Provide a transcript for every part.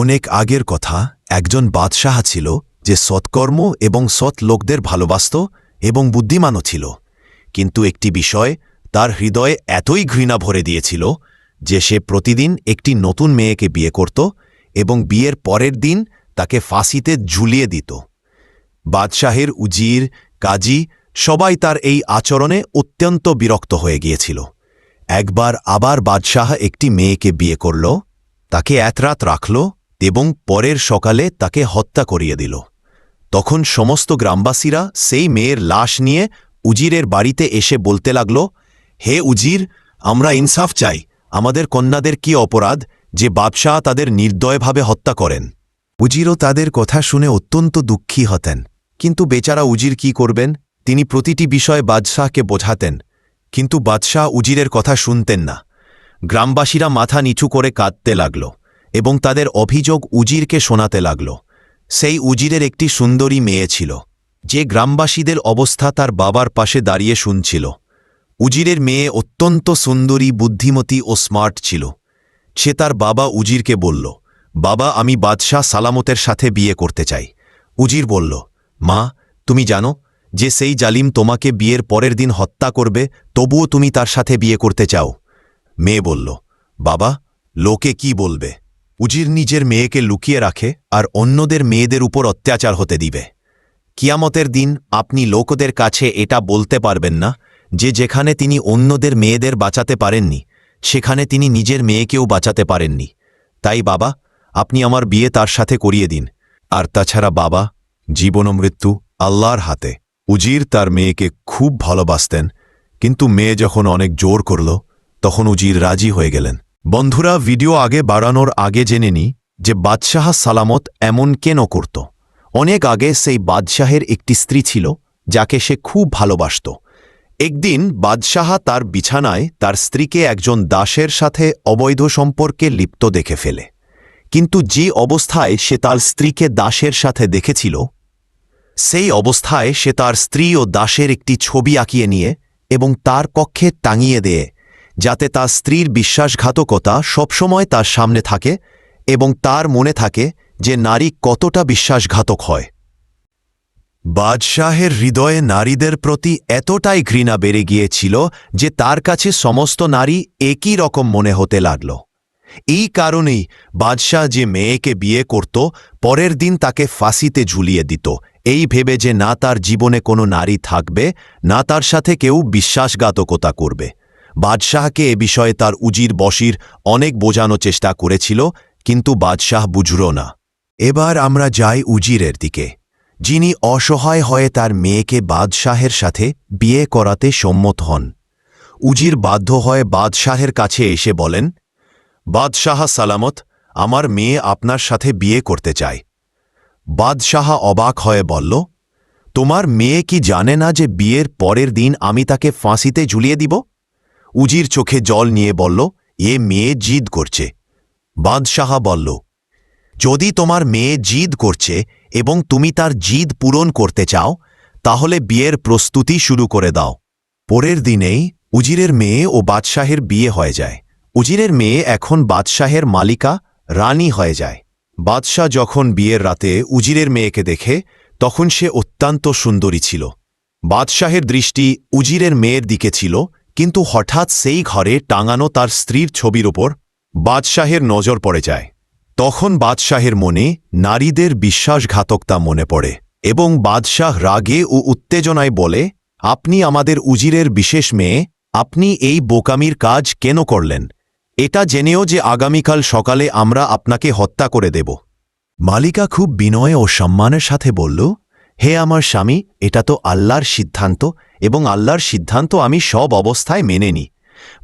অনেক আগের কথা, একজন বাদশাহ ছিল যে সৎকর্ম এবং সৎ লোকদের ভালোবাসত এবং বুদ্ধিমানও ছিল। কিন্তু একটি বিষয় তার হৃদয়ে এতই ঘৃণা ভরে দিয়েছিল যে সে প্রতিদিন একটি নতুন মেয়েকে বিয়ে করত এবং বিয়ের পরের দিন তাকে ফাঁসিতে ঝুলিয়ে দিত। বাদশাহের উজির, কাজী সবাই তার এই আচরণে অত্যন্ত বিরক্ত হয়ে গিয়েছিল। একবার আবার বাদশাহ একটি মেয়েকে বিয়ে করল, তাকে এতরাত রাখল এবং পরের সকালে তাকে হত্যা করিয়ে দিল। তখন সমস্ত গ্রামবাসীরা সেই মেয়ের লাশ নিয়ে উজিরের বাড়িতে এসে বলতে লাগল, হে উজির, আমরা ইনসাফ চাই। আমাদের কন্যাদের কি অপরাধ যে বাদশাহ তাদের নির্দয়ভাবে হত্যা করেন? উজিরও তাদের কথা শুনে অত্যন্ত দুঃখী হতেন। কিন্তু বেচারা উজির কি করবেন? তিনি প্রতিটি বিষয় বাদশাহকে বোঝাতেন। কিন্তু বাদশাহ উজিরের কথা শুনতেন না। গ্রামবাসীরা মাথা নিচু করে কাঁদতে লাগল। এবং তাদের অভিযোগ উজিরকে শোনাতে লাগল। সেই উজিরের একটি সুন্দরী মেয়ে ছিল, যে গ্রামবাসীদের অবস্থা তার বাবার পাশে দাঁড়িয়ে শুনছিল। উজিরের মেয়ে অত্যন্ত সুন্দরী, বুদ্ধিমতী ও স্মার্ট ছিল। সে তার বাবা উজিরকে বলল, বাবা, আমি বাদশাহ সালামতের সাথে বিয়ে করতে চাই। উজির বলল, মা, তুমি জানো যে সেই জালিম তোমাকে বিয়ের পরের দিন হত্যা করবে, তবুও তুমি তার সাথে বিয়ে করতে চাও? মেয়ে বলল, বাবা, লোকে কি বলবে? উজির নিজের মেয়েকে লুকিয়ে রাখে আর অন্যদের মেয়েদের উপর অত্যাচার হতে দিবে। কিয়ামতের দিন আপনি লোকদের কাছে এটা বলতে পারবেন না যে যেখানে তিনি অন্যদের মেয়েদের বাঁচাতে পারেননি, সেখানে তিনি নিজের মেয়েকেও বাঁচাতে পারেননি। তাই বাবা, আপনি আমার বিয়ে তার সাথে করিয়ে দিন। আর তাছাড়া বাবা, জীবন মৃত্যু আল্লাহর হাতে। উজির তার মেয়েকে খুব ভালোবাসতেন, কিন্তু মেয়ে যখন অনেক জোর করল, তখন উজির রাজি হয়ে গেলেন। বন্ধুরা ভিডিও আগে বাড়ানোর আগে জেনে নি যে বাদশাহ সালামত এমন কেন করত। অনেক আগে সেই বাদশাহের একটি স্ত্রী ছিল, যাকে সে খুব ভালোবাসত। একদিন বাদশাহ তার বিছানায় তার স্ত্রীকে একজন দাসের সাথে অবৈধ সম্পর্কে লিপ্ত দেখে ফেলে। কিন্তু যে অবস্থায় সে তার স্ত্রীকে দাসের সাথে দেখেছিল, সেই অবস্থায় সে তার স্ত্রী ও দাসের একটি ছবি আঁকিয়ে নিয়ে এবং তার কক্ষে টাঙিয়ে দেয় যাতে তার স্ত্রীর বিশ্বাসঘাতকতা সবসময় তার সামনে থাকে এবং তার মনে থাকে যে নারী কতটা বিশ্বাসঘাতক হয়। বাদশাহের হৃদয়ে নারীদের প্রতি এতটাই ঘৃণা বেড়ে গিয়েছিল যে তার কাছে সমস্ত নারী একই রকম মনে হতে লাগল। এই কারণেই বাদশাহ যে মেয়েকে বিয়ে করত, পরের দিন তাকে ফাঁসিতে ঝুলিয়ে দিত। এই ভেবে যে না তার জীবনে কোনো নারী থাকবে, না তার সাথে কেউ বিশ্বাসঘাতকতা করবে। বাদশাহকে এ বিষয়ে তার উজির বসির অনেক বোঝানো চেষ্টা করেছিল, কিন্তু বাদশাহ বুঝল না। এবার আমরা যাই উজিরের দিকে। যিনি অসহায় হয়ে তার মেয়েকে বাদশাহের সাথে বিয়ে করাতে সম্মত হন। উজির বাধ্য হয়ে বাদশাহের কাছে এসে বলেন, বাদশাহ সালামত, আমার মেয়ে আপনার সাথে বিয়ে করতে চায়। বাদশাহ অবাক হয়ে বলল, তোমার মেয়ে কি জানে না যে বিয়ের পরের দিন আমি তাকে ফাঁসিতে ঝুলিয়ে দিব? উজির চোখে জল নিয়ে বলল, এ মেয়ে জিদ করছে। বাদশাহ বলল, যদি তোমার মেয়ে জিদ করছে এবং তুমি তার জিদ পূরণ করতে চাও, তাহলে বিয়ের প্রস্তুতি শুরু করে দাও। পরের দিনেই উজিরের মেয়ে ও বাদশাহের বিয়ে হয়ে যায়। উজিরের মেয়ে এখন বাদশাহের মালিকা, রানী হয়ে যায়। বাদশাহ যখন বিয়ের রাতে উজিরের মেয়েকে দেখে, তখন সে অত্যন্ত সুন্দরী ছিল। বাদশাহের দৃষ্টি উজিরের মেয়ের দিকে ছিল কিন্তু হঠাৎ সেই ঘরে টাঙানো তার স্ত্রীর ছবির ওপর বাদশাহের নজর পড়ে যায়। তখন বাদশাহের মনে নারীদের বিশ্বাসঘাতকতা মনে পড়ে এবং বাদশাহ রাগে ও উত্তেজনায় বলে, আপনি আমাদের উজিরের বিশেষ মেয়ে, আপনি এই বোকামির কাজ কেন করলেন? এটা জেনেও যে আগামীকাল সকালে আমরা আপনাকে হত্যা করে দেব। মালিকা খুব বিনয় ও সম্মানের সাথে বলল হে আমার স্বামী, এটা তো আল্লাহর সিদ্ধান্ত এবং আল্লাহর সিদ্ধান্ত আমি সব অবস্থায় মেনে নি।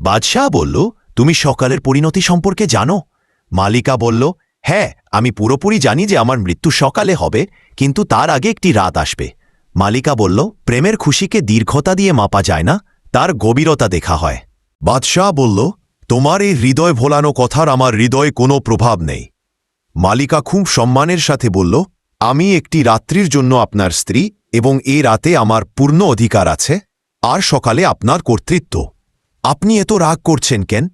বাদশাহ বলল, তুমি সকালের পরিণতি সম্পর্কে জানো? মালিকা বলল হ্যাঁ আমি পুরোপুরি জানি যে আমার মৃত্যু সকালে হবে, কিন্তু তার আগে একটি রাত আসবে। মালিকা বলল, প্রেমের খুশিকে দীর্ঘতা দিয়ে মাপা যায় না, তার গভীরতা দেখা হয়। বাদশাহ বলল, তোমার এই হৃদয় ভোলানো কথার আমার হৃদয়ে কোনো প্রভাব নেই। মালিকা খুব সম্মানের সাথে বলল আমি একটি রাত্রির জন্য আপনার স্ত্রী এবং এ রাতে আমার পূর্ণ অধিকার আছে, আর সকালে আপনার কর্তৃত্ব। আপনি এত রাগ করছেন কেন?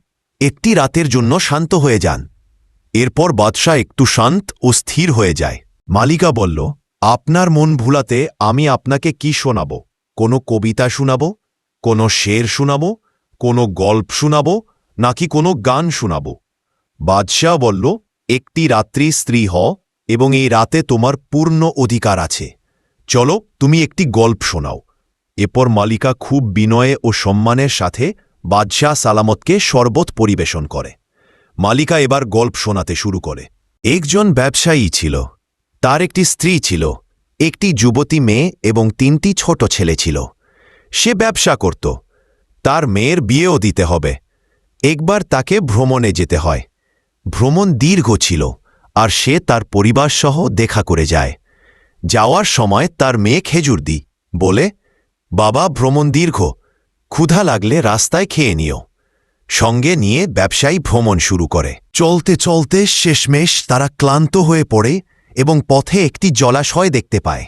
একটি রাতের জন্য শান্ত হয়ে যান। এরপর বাদশাহ একটু শান্ত ও স্থির হয়ে যায়। মালিকা বলল, আপনার মন ভুলাতে আমি আপনাকে কি শোনাব? কোনো কবিতা শোনাব? কোনো শের শোনাব? কোনো গল্প শোনাব? নাকি কোনো গান শোনাব? বাদশাহ বলল, একটি রাত্রি স্ত্রী হ এবং এই রাতে তোমার পূর্ণ অধিকার আছে। চলো, তুমি একটি গল্প শোনাও। এরপর মালিকা খুব বিনয়ে ও সম্মানের সাথে বাদশাহ সালামতকে শরবত পরিবেশন করে। মালিকা এবার গল্প শোনাতে শুরু করে। একজন ব্যবসায়ী ছিল। তার একটি স্ত্রী ছিল। একটি যুবতী মেয়ে এবং তিনটি ছোট ছেলে ছিল। সে ব্যবসা করত। তার মেয়ের বিয়েও দিতে হবে। একবার তাকে ভ্রমণে যেতে হয়। ভ্রমণ দীর্ঘ ছিল। আর সে তার পরিবার সহ দেখা করে যায়। যাওয়ার সময় তার মেয়ে খেজুর দি বলে, বাবা, ভ্রমণ দীর্ঘ, ক্ষুধা লাগলে রাস্তায় খেয়ে নিও। সঙ্গে নিয়ে ব্যবসায়ী ভ্রমণ শুরু করে। চলতে চলতে শেষমেশ তারা ক্লান্ত হয়ে পড়ে এবং পথে একটি জলাশয় দেখতে পায়।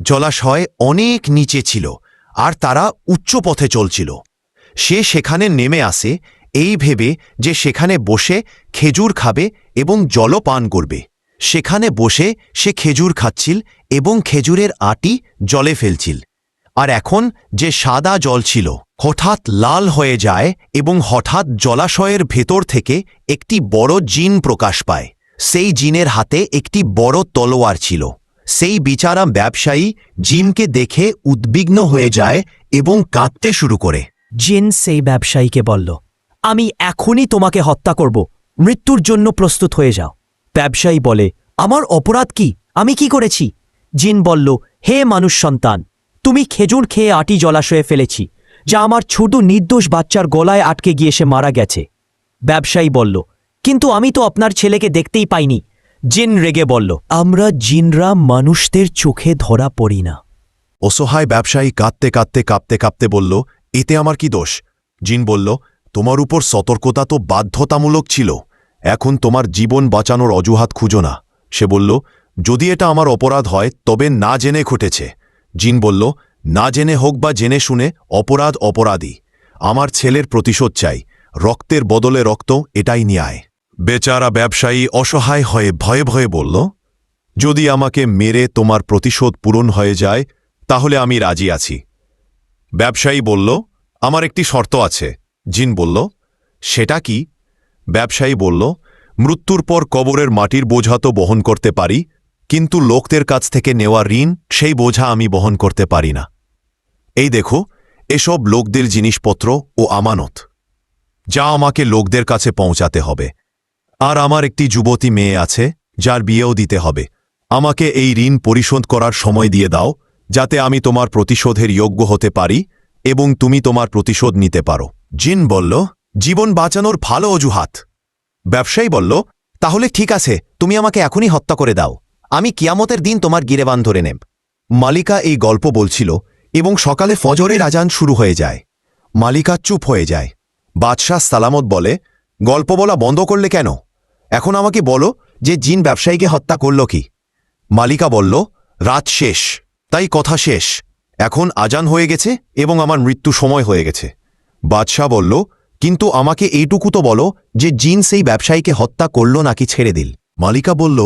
জলাশয় অনেক নিচে ছিল, আর তারা উচ্চ পথে চলছিল। সে সেখানে নেমে আসে এই ভেবে যে সেখানে বসে খেজুর খাবে এবং জলও পান করবে। সেখানে বসে সে খেজুর খাচ্ছিল এবং খেজুরের আটি জলে ফেলছিল। আর এখন যে সাদা জল ছিল, হঠাৎ লাল হয়ে যায় এবং হঠাৎ জলাশয়ের ভেতর থেকে একটি বড় জিন প্রকাশ পায়। সেই জিনের হাতে একটি বড় তলোয়ার ছিল। সেই বিচারা ব্যবসায়ী জিনকে দেখে উদ্বিগ্ন হয়ে যায় এবং কাঁদতে শুরু করে। জিন সেই ব্যবসায়ীকে বলল আমি এখনই তোমাকে হত্যা করব। মৃত্যুর জন্য প্রস্তুত হয়ে যাও। ব্যবসায়ী বলে, আমার অপরাধ কি? আমি কি করেছি? জিন বলল, হে মানুষ সন্তান, তুমি খেজুর খেয়ে আটি জলাশয়ে ফেলেছি, যা আমার ছোট নির্দোষ বাচ্চার গলায় আটকে গিয়ে সে মারা গেছে। ব্যবসায়ী বলল, কিন্তু আমি তো আপনার ছেলেকে দেখতেই পাইনি। জিন রেগে বলল, আমরা জিনরা মানুষদের চোখে ধরা পড়ি না। অসহায় ব্যবসায়ী কাঁদতে কাঁদতে কাঁপতে কাঁপতে বলল, এতে আমার কি দোষ? জিন বলল তোমার উপর সতর্কতা তো বাধ্যতামূলক ছিল। এখন তোমার জীবন বাঁচানোর অজুহাত খুঁজো না। সে বলল, যদি এটা আমার অপরাধ হয়, তবে না জেনে ঘটেছে। জিন বলল, না জেনে হোক বা জেনে শুনে, অপরাধ অপরাধী। আমার ছেলের প্রতিশোধ চাই। রক্তের বদলে রক্ত, এটাই ন্যায়। বেচারা ব্যবসায়ী অসহায় হয়ে ভয়ে ভয়ে বলল, যদি আমাকে মেরে তোমার প্রতিশোধ পূরণ হয়ে যায়, তাহলে আমি রাজি আছি। ব্যবসায়ী বলল, আমার একটি শর্ত আছে। জিন বলল, সেটা কি? ব্যবসায়ী বলল, মৃত্যুর পর কবরের মাটির বোঝা তো বহন করতে পারি, কিন্তু লোকদের কাছ থেকে নেওয়া ঋণ, সেই বোঝা আমি বহন করতে পারি না। এই দেখো, এসব লোকদের জিনিসপত্র ও আমানত, যা আমাকে লোকদের কাছে পৌঁছাতে হবে। আর আমার একটি যুবতী মেয়ে আছে, যার বিয়েও দিতে হবে। আমাকে এই ঋণ পরিশোধ করার সময় দিয়ে দাও, যাতে আমি তোমার প্রতিশোধের যোগ্য হতে পারি এবং তুমি তোমার প্রতিশোধ নিতে পারো। জিন বলল, জীবন বাঁচানোর ভালো অজুহাত। ব্যবসায়ী বলল, তাহলে ঠিক আছে, তুমি আমাকে এখনই হত্যা করে দাও। আমি কিয়ামতের দিন তোমার গিরেবান ধরে নেব। মালিকা এই গল্প বলছিল এবং সকালে ফজরের আজান শুরু হয়ে যায়। মালিকা চুপ হয়ে যায়। বাদশাহ সালামত বলে, গল্প বলা বন্ধ করলে কেন? এখন আমাকে বলো যে জিন ব্যবসায়ীকে হত্যা করল কি? মালিকা বলল, রাত শেষ, তাই কথা শেষ। এখন আজান হয়ে গেছে এবং আমার মৃত্যু সময় হয়ে গেছে। বাদশাহ বলল, কিন্তু আমাকে এইটুকু তো বলো যে জিন সেই ব্যবসায়ীকে হত্যা করল নাকি ছেড়ে দিল? মালিকা বলল,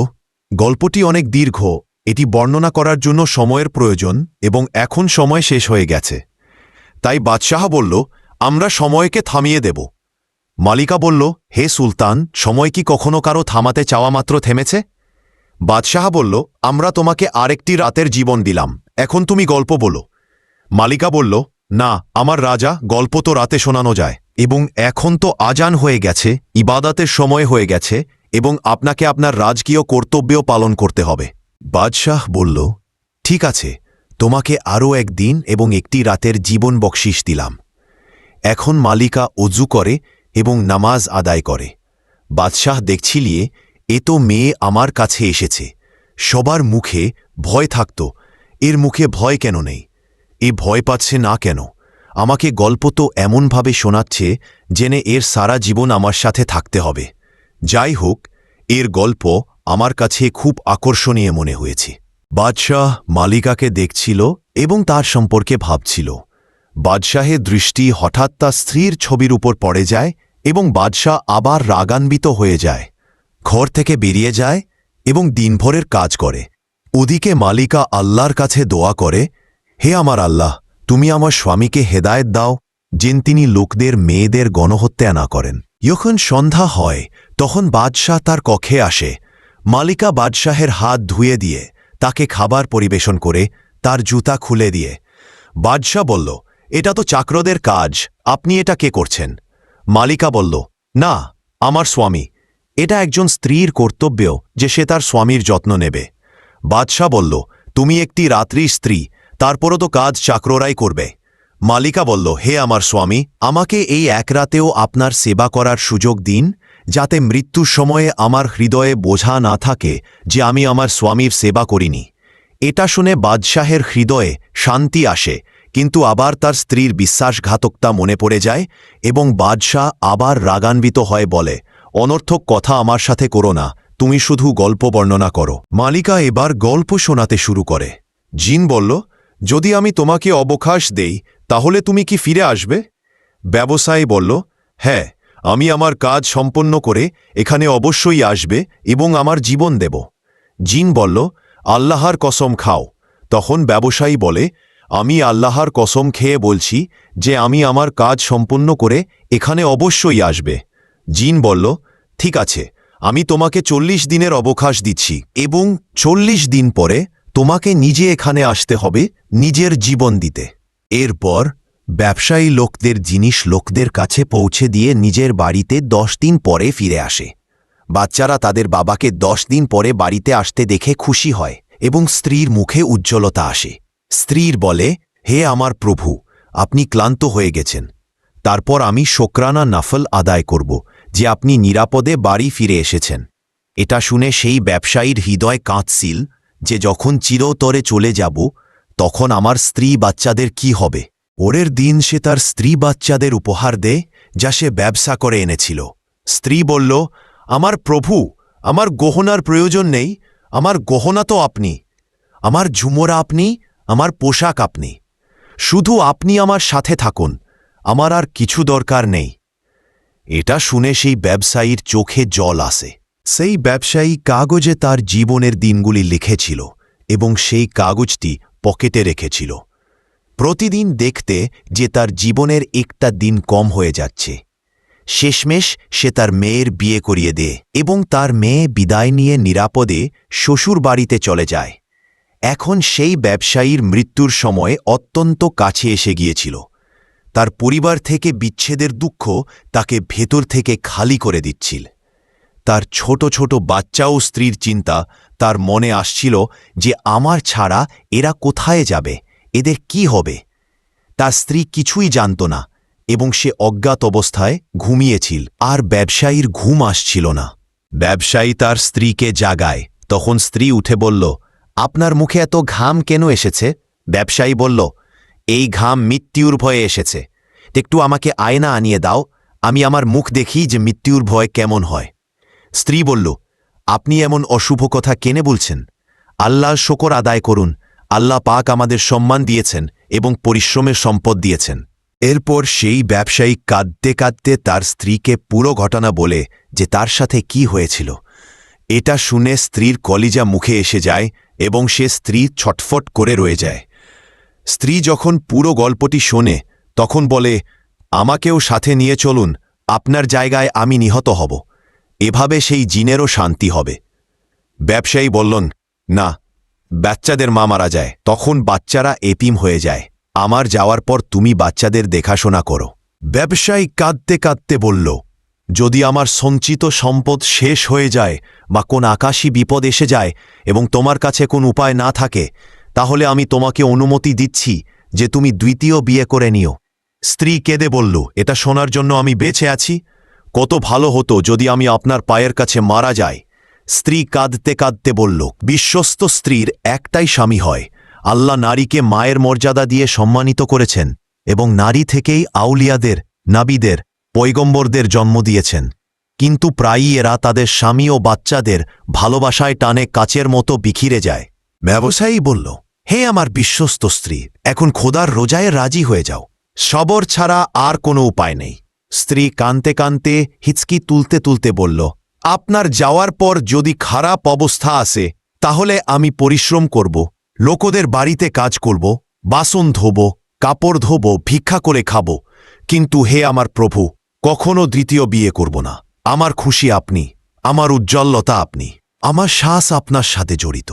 গল্পটি অনেক দীর্ঘ। এটি বর্ণনা করার জন্য সময়ের প্রয়োজন এবং এখন সময় শেষ হয়ে গেছে। তাই বাদশাহ বলল, আমরা সময়কে থামিয়ে দেব। মালিকা বলল, হে সুলতান, সময় কি কখনো কারও থামাতে চাওয়া মাত্র থেমেছে? বাদশাহ বলল, আমরা তোমাকে আরেকটি রাতের জীবন দিলাম। এখন তুমি গল্প বলো। মালিকা বলল না, আমার রাজা, গল্প তো রাতে শোনানো যায়, এবং এখন তো আজান হয়ে গেছে, ইবাদাতের সময় হয়ে গেছে, এবং আপনাকে আপনার রাজকীয় কর্তব্যও পালন করতে হবে। বাদশাহ বলল, ঠিক আছে, তোমাকে আরও একদিন এবং একটি রাতের জীবন বকশিস দিলাম। এখন মালিকা অজু করে এবং নামাজ আদায় করে। বাদশাহ দেখছিলিয়ে, এ তো মেয়ে আমার কাছে এসেছে। সবার মুখে ভয় থাকত, এর মুখে ভয় কেন নেই? এ ভয় পাচ্ছে না কেন? আমাকে গল্প তো এমনভাবে শোনাচ্ছে জেনে এর সারা জীবন আমার সাথে থাকতে হবে। যাই হোক, এর গল্প আমার কাছে খুব আকর্ষণীয় মনে হয়েছে। বাদশাহ মালিকাকে দেখছিল এবং তার সম্পর্কে ভাবছিল। বাদশাহের দৃষ্টি হঠাৎ তার স্ত্রীর ছবির উপর পড়ে যায় এবং বাদশাহ আবার রাগান্বিত হয়ে যায়। ঘর থেকে বেরিয়ে যায় এবং দিনভরের কাজ করে। ওদিকে মালিকা আল্লাহর কাছে দোয়া করে হে আমার আল্লাহ, তুমি আমার স্বামীকে হেদায়েত দাও, যেন তিনি লোকদের, মেয়েদের গণহত্যা না করেন। যখন সন্ধ্যা হয়, তখন বাদশাহ তার কক্ষে আসে। মালিকা বাদশাহের হাত ধুয়ে দিয়ে, তাকে খাবার পরিবেশন করে, তার জুতা খুলে দিয়ে। বাদশাহ বলল, এটা তো চাকরদের কাজ, আপনি এটা কে করছেন? মালিকা বলল, না, আমার স্বামী। এটা একজন স্ত্রীর কর্তব্য যে সে তার স্বামীর যত্ন নেবে। বাদশাহ বলল, তুমি একটি রাত্রি স্ত্রী তারপরও তো কাজ চাকররাই করবে। মালিকা বলল, হে আমার স্বামী, আমাকে এই এক রাতেও আপনার সেবা করার সুযোগ দিন, যাতে মৃত্যুর সময়ে আমার হৃদয়ে বোঝা না থাকে যে আমি আমার স্বামীর সেবা করিনি। এটা শুনে বাদশাহের হৃদয়ে শান্তি আসে, কিন্তু আবার তার স্ত্রীর বিশ্বাসঘাতকতা মনে পড়ে যায় এবং বাদশাহ আবার রাগান্বিত হয়, বলে, অনর্থক কথা আমার সাথে করো না, তুমি শুধু গল্প বর্ণনা করো। মালিকা এবার গল্প শোনাতে শুরু করে। জিন বলল যদি আমি তোমাকে অবকাশ দেই, তাহলে তুমি কি ফিরে আসবে? ব্যবসায়ী বলল হ্যাঁ আমি আমার কাজ সম্পন্ন করে এখানে অবশ্যই আসবে এবং আমার জীবন দেব। জিন বলল, আল্লাহর কসম খাও। তখন ব্যবসায়ী বলে, আমি আল্লাহর কসম খেয়ে বলছি যে আমি আমার কাজ সম্পন্ন করে এখানে অবশ্যই আসবে। জিন বলল, ঠিক আছে, আমি তোমাকে চল্লিশ দিনের অবকাশ দিচ্ছি এবং চল্লিশ দিন পরে তোমাকে নিজে এখানে আসতে হবে নিজের জীবন দিতে। এরপর ব্যবসায়ী লোকদের জিনিস লোকদের কাছে পৌঁছে দিয়ে নিজের বাড়িতে দশ দিন পরে ফিরে আসে। বাচ্চারা তাদের বাবাকে দশ দিন পরে বাড়িতে আসতে দেখে খুশি হয় এবং স্ত্রীর মুখে উজ্জ্বলতা আসে। স্ত্রীর বলে, হে আমার প্রভু, আপনি ক্লান্ত হয়ে গেছেন। তারপর আমি শোকরানা নাফল আদায় করব যে আপনি নিরাপদে বাড়ি ফিরে এসেছেন এটা শুনে সেই ব্যবসায়ীর হৃদয় কাঁদছিল যে যখন চিরতরে চলে যাব, তখন আমার স্ত্রী বাচ্চাদের কি হবে? ওরের দিন সে তার স্ত্রী বাচ্চাদের উপহার দে, যা সে ব্যবসা করে এনেছিল। স্ত্রী বলল, আমার প্রভু, আমার গহনার প্রয়োজন নেই, আমার গহনা তো আপনি, আমার ঝুমোরা আপনি, আমার পোশাক আপনি। শুধু আপনি আমার সাথে থাকুন, আমার আর কিছু দরকার নেই। এটা শুনে সেই ব্যবসায়ীর চোখে জল আসে। সেই ব্যবসায়ী কাগজে তার জীবনের দিনগুলি লিখেছিল এবং সেই কাগজটি পকেটে রেখেছিল। প্রতিদিন দেখতে যে তার জীবনের একটা দিন কম হয়ে যাচ্ছে। শেষমেশ সে তার মেয়ের বিয়ে করিয়ে দেয় এবং তার মেয়ে বিদায় নিয়ে নিরাপদে শ্বশুর বাড়িতে চলে যায়। এখন সেই ব্যবসায়ীর মৃত্যুর সময় অত্যন্ত কাছে এসে গিয়েছিল। তার পরিবার থেকে বিচ্ছেদের দুঃখ তাকে ভেতর থেকে খালি করে দিচ্ছিল। তার ছোট ছোট বাচ্চা ও স্ত্রীর চিন্তা তার মনে আসছিল যে আমার ছাড়া এরা কোথায় যাবে? এদের কি হবে? তার স্ত্রী কিছুই জানত না এবং সে অজ্ঞাত অবস্থায় ঘুমিয়েছিল। আর ব্যবসায়ীর ঘুম আসছিল না। ব্যবসায়ী তার স্ত্রীকে জাগায়। তখন স্ত্রী উঠে বলল, আপনার মুখে এত ঘাম কেন এসেছে? ব্যবসায়ী বলল, এই ঘাম মৃত্যুর ভয়ে এসেছে। একটু আমাকে আয়না আনিয়ে দাও। আমি আমার মুখ দেখি যে মৃত্যুর ভয় কেমন হয়। স্ত্রী বলল, আপনি এমন অশুভ কথা কেনে বলছেন? আল্লাহর শকর আদায় করুন। আল্লাহ পাক আমাদের সম্মান দিয়েছেন এবং পরিশ্রমের সম্পদ দিয়েছেন। এরপর সেই ব্যবসায়ী কাঁদতে কাঁদতে তার স্ত্রীকে পুরো ঘটনা বলে যে তার সাথে কি হয়েছিল। এটা শুনে স্ত্রীর কলিজা মুখে এসে যায় এবং সে স্ত্রী ছটফট করে রয়ে যায়। স্ত্রী যখন পুরো গল্পটি শোনে, তখন বলে, আমাকেও সাথে নিয়ে চলুন। আপনার জায়গায় আমি নিহত হব। এভাবে সেই জিনেরও শান্তি হবে। ব্যবসায়ী বললেন, না, বাচ্চাদের মা মারা যায়, তখন বাচ্চারা এতিম হয়ে যায়। আমার যাওয়ার পর তুমি বাচ্চাদের দেখাশোনা করো। ব্যবসায়ী কাঁদতে কাঁদতে বলল, যদি আমার সঞ্চিত সম্পদ শেষ হয়ে যায় বা কোন আকাশী বিপদ এসে যায় এবং তোমার কাছে কোন উপায় না থাকে, তাহলে আমি তোমাকে অনুমতি দিচ্ছি যে তুমি দ্বিতীয় বিয়ে করে নিও। স্ত্রী কেঁদে বলল, এটা শোনার জন্য আমি বেঁচে আছি কত ভালো হতো যদি আমি আপনার পায়ের কাছে মারা যাই। স্ত্রী কাঁদতে কাঁদতে বলল, বিশ্বস্ত স্ত্রীর একটাই স্বামী হয়। আল্লাহ নারীকে মায়ের মর্যাদা দিয়ে সম্মানিত করেছেন এবং নারী থেকেই আউলিয়াদের, নাবিদের পৈগম্বরদের জন্ম দিয়েছেন। কিন্তু প্রায়ই এরা তাদের স্বামী ও বাচ্চাদের ভালোবাসায় টানে কাচের মতো বিখিরে যায়। ব্যবসায়ী বলল, হে আমার বিশ্বস্ত স্ত্রী, এখন খোদার রোজায় রাজি হয়ে যাও। সবর ছাড়া আর কোনো উপায় নেই। স্ত্রী কানতে কানতে হিচকি তুলতে তুলতে বলল, আপনার যাওয়ার পর যদি খারাপ অবস্থা আসে, তাহলে আমি পরিশ্রম করব, লোকদের বাড়িতে কাজ করব, বাসন ধোব, কাপড় ধোব, ভিক্ষা করে খাব। কিন্তু হে আমার প্রভু, কখনো দ্বিতীয় বিয়ে করব না। আমার খুশি আপনি, আমার উজ্জ্বলতা আপনি, আমার শ্বাস আপনার সাথে জড়িত।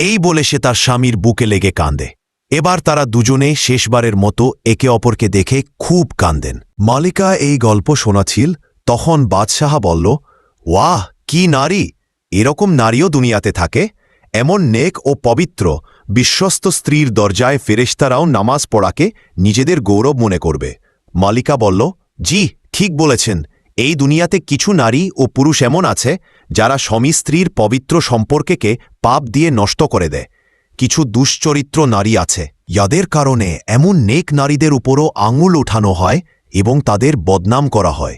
এই বলে সে তার স্বামীর বুকে লেগে কান্দে এবার তারা দুজনে শেষবারের মতো একে অপরকে দেখে খুব কান্দেন। মালিকা এই গল্প শোনাছিল তখন বাদশাহ বলল, ওয়াহ, কি নারী! এরকম নারীও দুনিয়াতে থাকে। এমন নেক ও পবিত্র, বিশ্বস্ত স্ত্রীর দরজায় ফেরেশতারাও নামাজ পড়াকে নিজেদের গৌরব মনে করবে। মালিকা বলল, জি, ঠিক বলেছেন। এই দুনিয়াতে কিছু নারী ও পুরুষ এমন আছে, যারা স্বামী স্ত্রীর পবিত্র সম্পর্কেকে পাপ দিয়ে নষ্ট করে দেয়। কিছু দুশ্চরিত্র নারী আছে। যাদের কারণে এমন নেক নারীদের উপরও আঙুল ওঠানো হয় এবং তাদের বদনাম করা হয়।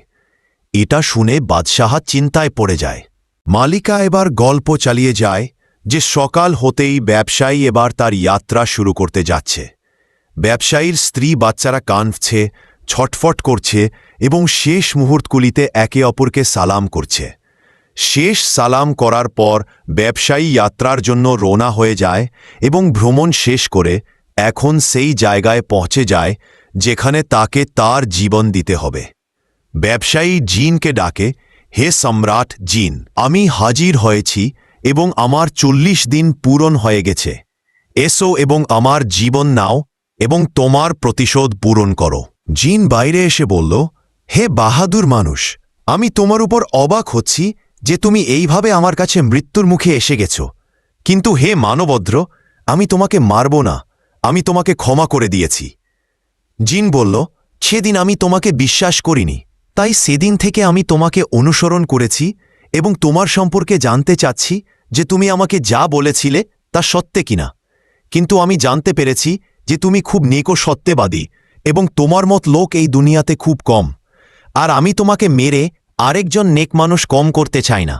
এটা শুনে বাদশাহ চিন্তায় পড়ে যায়। মালিকা এবার গল্প চালিয়ে যায় যে সকাল হতেই ব্যবসায়ী এবার তার যাত্রা শুরু করতে যাচ্ছে। ব্যবসায়ীর স্ত্রী বাচ্চারা কাঁদছে, ছটফট করছে এবং শেষ মুহূর্তগুলিতে একে অপরকে সালাম করছে। শেষ সালাম করার পর ব্যবসায়ী যাত্রার জন্য রোনা হয়ে যায় এবং ভ্রমণ শেষ করে এখন সেই জায়গায় পৌঁছে যায় যেখানে তাকে তার জীবন দিতে হবে। ব্যবসায়ী জিনকে ডাকে, হে সম্রাট জিন, আমি হাজির হয়েছি এবং আমার চল্লিশ দিন পূরণ হয়ে গেছে। এসো এবং আমার জীবন নাও এবং তোমার প্রতিশোধ পূরণ করো। জিন বাইরে এসে বলল, হে বাহাদুর মানুষ, আমি তোমার উপর অবাক হচ্ছি যে তুমি এইভাবে আমার কাছে মৃত্যুর মুখে এসে গেছ। কিন্তু হে মানবদ্র, আমি তোমাকে মারব না, আমি তোমাকে ক্ষমা করে দিয়েছি। জিন বলল, সেদিন আমি তোমাকে বিশ্বাস করিনি। তাই সেদিন থেকে আমি তোমাকে অনুসরণ করেছি এবং তোমার সম্পর্কে জানতে চাচ্ছি যে তুমি আমাকে যা বলেছিলে তা সত্যে কিনা। কিন্তু আমি জানতে পেরেছি যে তুমি খুব নেকো সত্যবাদী এবং তোমার মত লোক এই দুনিয়াতে খুব কম। আর আমি তোমাকে মেরে আরেকজন নেক মানুষ কম করতে চাই না।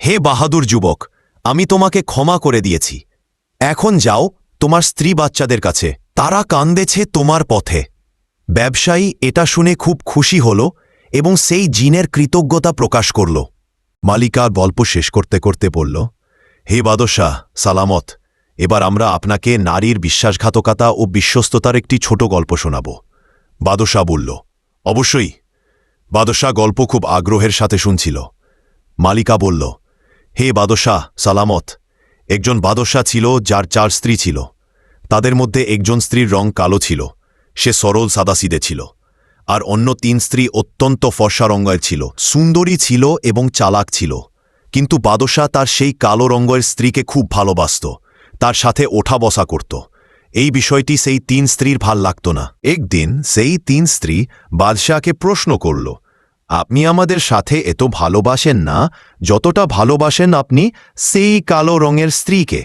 হে বাহাদুর যুবক, আমি তোমাকে ক্ষমা করে দিয়েছি। এখন যাও, তোমার স্ত্রী বাচ্চাদের কাছে। তারা কান্দেছে তোমার পথে। ব্যবসায়ী এটা শুনে খুব খুশি হল এবং সেই জিনের কৃতজ্ঞতা প্রকাশ করল। মালিকার গল্প শেষ করতে করতে বলল, হে বাদশাহ, সালামত। এবার আমরা আপনাকে নারীর বিশ্বাসঘাতকতা ও বিশ্বস্ততার একটি ছোট গল্প শোনাব। বাদশাহ বলল, অবশ্যই। বাদশাহ গল্প খুব আগ্রহের সাথে শুনছিল। মালিকা বলল, হে বাদশাহ, সালামত। একজন বাদশাহ ছিল যার চার স্ত্রী ছিল। তাদের মধ্যে একজন স্ত্রীর রং কালো ছিল। সে সরল সাদাসিদে ছিল। আর অন্য তিন স্ত্রী অত্যন্ত ফর্সা রঙ্গের ছিল। সুন্দরী ছিল এবং চালাক ছিল। কিন্তু বাদশাহ তার সেই কালো রঙ্গের স্ত্রীকে খুব ভালোবাসত। তার সাথে ওঠা বসা করত। এই বিষয়টি সেই তিন স্ত্রীর ভালো লাগত না। একদিন সেই তিন স্ত্রী বাদশাহকে প্রশ্ন করল, আপনি আমাদের সাথে এত ভালোবাসেন না, যতটা ভালোবাসেন আপনি সেই কালো রঙের স্ত্রীকে।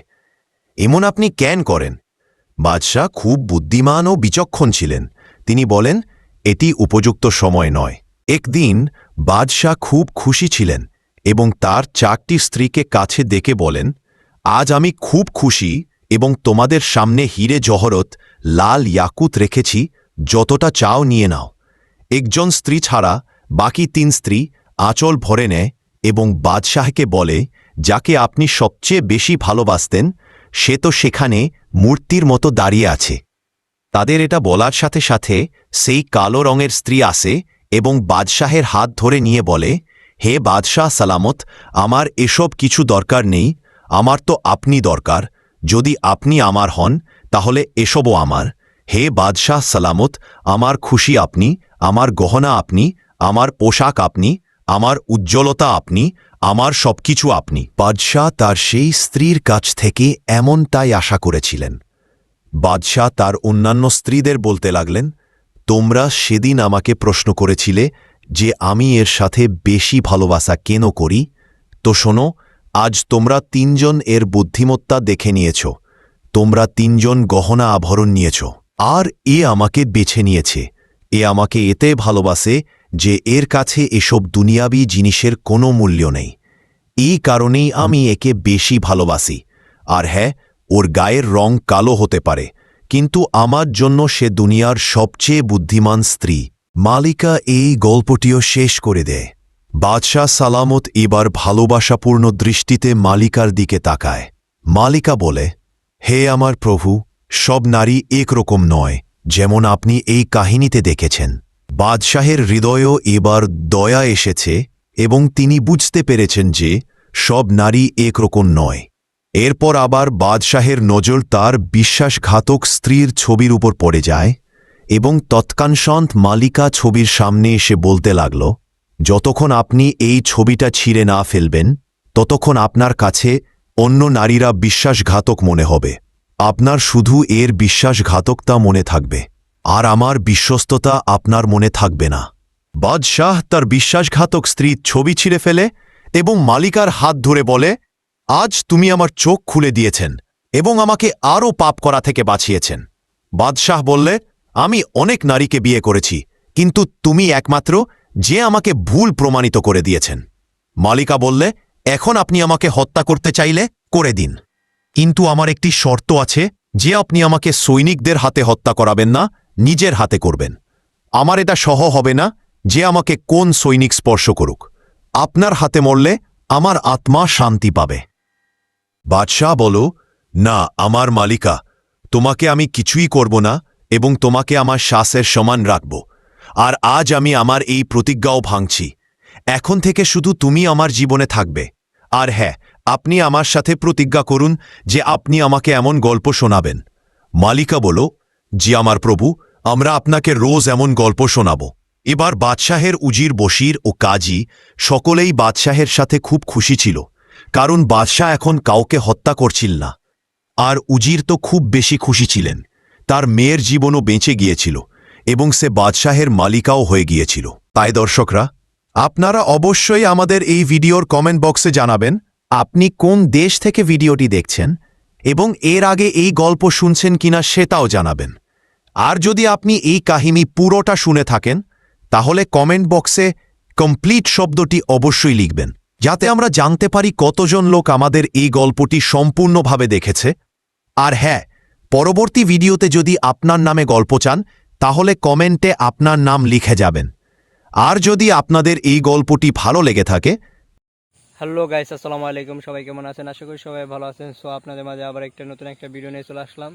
এমন আপনি ক্যান করেন? বাদশাহ খুব বুদ্ধিমান ও বিচক্ষণ ছিলেন। তিনি বলেন, এটি উপযুক্ত সময় নয়। একদিন বাদশাহ খুব খুশি ছিলেন এবং তার চারটি স্ত্রীকে কাছে দেখে বলেন, আজ আমি খুব খুশি এবং তোমাদের সামনে হিরে জহরত, লাল ইয়াকুত রেখেছি, যতটা চাও নিয়ে নাও। একজন স্ত্রী ছাড়া বাকি তিন স্ত্রী আঁচল ভরে নেয় এবং বাদশাহকে বলে, যাকে আপনি সবচেয়ে বেশি ভালোবাসতেন, সে তো সেখানে মূর্তির মতো দাঁড়িয়ে আছে। তাদের এটা বলার সাথে সাথে সেই কালো রঙের স্ত্রী আসে এবং বাদশাহের হাত ধরে নিয়ে বলে, হে বাদশাহ সালামত, আমার এসব কিছু দরকার নেই, আমার তো আপনি দরকার যদি আপনি আমার হন, তাহলে এসবও আমার। হে বাদশাহ সালামত, আমার খুশি আপনি, আমার গহনা আপনি, আমার পোশাক আপনি, আমার উজ্জ্বলতা আপনি, আমার সবকিছু আপনি। বাদশাহ তার সেই স্ত্রীর কাছ থেকে এমনটাই আশা করেছিলেন। বাদশাহ তার অন্যান্য স্ত্রীদের বলতে লাগলেন, তোমরা সেদিন আমাকে প্রশ্ন করেছিলে যে আমি এর সাথে বেশি ভালোবাসা কেন করি? তো শোনো আজ তোমরা তিনজন এর বুদ্ধিমত্তা দেখে নিয়েছ। তোমরা তিনজন গহনা আভরণ নিয়েছ। আর এ আমাকে বেছে নিয়েছে। এ আমাকে এতে ভালোবাসে যে এর কাছে এসব দুনিয়াবি জিনিসের কোনো মূল্য নেই। এই কারণেই আমি একে বেশি ভালোবাসি। আর হ্যাঁ ওর গায়ের রং কালো হতে পারে, কিন্তু আমার জন্য সে দুনিয়ার সবচেয়ে বুদ্ধিমান স্ত্রী। মালিকা এই গল্পটিও শেষ করে দেয়। বাদশাহ সালামত এবার ভালোবাসাপূর্ণ দৃষ্টিতে মালিকার দিকে তাকায়। মালিকা বলে, হে আমার প্রভু, সব নারী একরকম নয়, যেমন আপনি এই কাহিনীতে দেখেছেন। বাদশাহের হৃদয়ও এবার দয়া এসেছে এবং তিনি বুঝতে পেরেছেন যে সব নারী একরকম নয়। এরপর আবার বাদশাহের নজর তার বিশ্বাসঘাতক স্ত্রীর ছবির উপর পড়ে যায় এবং তৎকানসন্ত মালিকা ছবির সামনে এসে বলতে লাগল যতক্ষণ আপনি এই ছবিটা ছিঁড়ে না ফেলবেন, ততক্ষণ আপনার কাছে অন্য নারীরা বিশ্বাসঘাতক মনে হবে। আপনার শুধু এর বিশ্বাসঘাতকতা মনে থাকবে, আর আমার বিশ্বস্ততা আপনার মনে থাকবে না। বাদশাহ তার বিশ্বাসঘাতক স্ত্রীর ছবি ছিঁড়ে ফেলে এবং মালিকার হাত ধরে বলে, আজ তুমি আমার চোখ খুলে দিয়েছেন এবং আমাকে আরও পাপ করা থেকে বাঁচিয়েছেন। বাদশাহ বললে, আমি অনেক নারীকে বিয়ে করেছি, কিন্তু তুমি একমাত্র যে আমাকে ভুল প্রমাণিত করে দিয়েছেন। মালিকা বললে, এখন আপনি আমাকে হত্যা করতে চাইলে করে দিন। কিন্তু আমার একটি শর্ত আছে, যে আপনি আমাকে সৈনিকদের হাতে হত্যা করাবেন না, নিজের হাতে করবেন। আমার এটা সহ হবে না, যে আমাকে কোন সৈনিক স্পর্শ করুক। আপনার হাতে মরলে আমার আত্মা শান্তি পাবে। বাদশাহ বলো, না, আমার মালিকা, তোমাকে আমি কিছুই করব না এবং তোমাকে আমার শ্বাসের সমান রাখব। আর আজ আমি আমার এই প্রতিজ্ঞাও ভাঙছি। এখন থেকে শুধু তুমি আমার জীবনে থাকবে। আর হ্যাঁ আপনি আমার সাথে প্রতিজ্ঞা করুন যে আপনি আমাকে এমন গল্প শোনাবেন। মালিকা বলো, জি আমার প্রভু, আমরা আপনাকে রোজ এমন গল্প শোনাব। এবার বাদশাহের উজির বশির ও কাজী সকলেই বাদশাহের সাথে খুব খুশি ছিল, কারণ বাদশাহ এখন কাউকে হত্যা করছিল না। আর উজির তো খুব বেশি খুশি ছিলেন, তার মেয়ের জীবনও বেঁচে গিয়েছিল। এবং সে বাদশাহের মালিকাও হয়ে গিয়েছিল। তাই দর্শকরা, আপনারা অবশ্যই আমাদের এই ভিডিওর কমেন্ট বক্সে জানাবেন, আপনি কোন দেশ থেকে ভিডিওটি দেখছেন এবং এর আগে এই গল্প শুনছেন কিনা সেটাও জানাবেন। আর যদি আপনি এই কাহিনী পুরোটা শুনে থাকেন, তাহলে কমেন্ট বক্সে কমপ্লিট শব্দটি অবশ্যই লিখবেন, যাতে আমরা জানতে পারি কতজন লোক আমাদের এই গল্পটি সম্পূর্ণভাবে দেখেছে। আর হ্যাঁ পরবর্তী ভিডিওতে যদি আপনার নামে গল্প চান তাহলে কমেন্টে আপনার নাম লিখে যাবেন। আর যদি আপনাদের এই গল্পটি ভালো লেগে থাকে হ্যালো গাইস, আসসালামু আলাইকুম। সবাই কেমন আছেন? আশা করি সবাই ভালো আছেন। সো আপনাদের মাঝে আবার একটা নতুন একটা ভিডিও নিয়ে চলে আসলাম।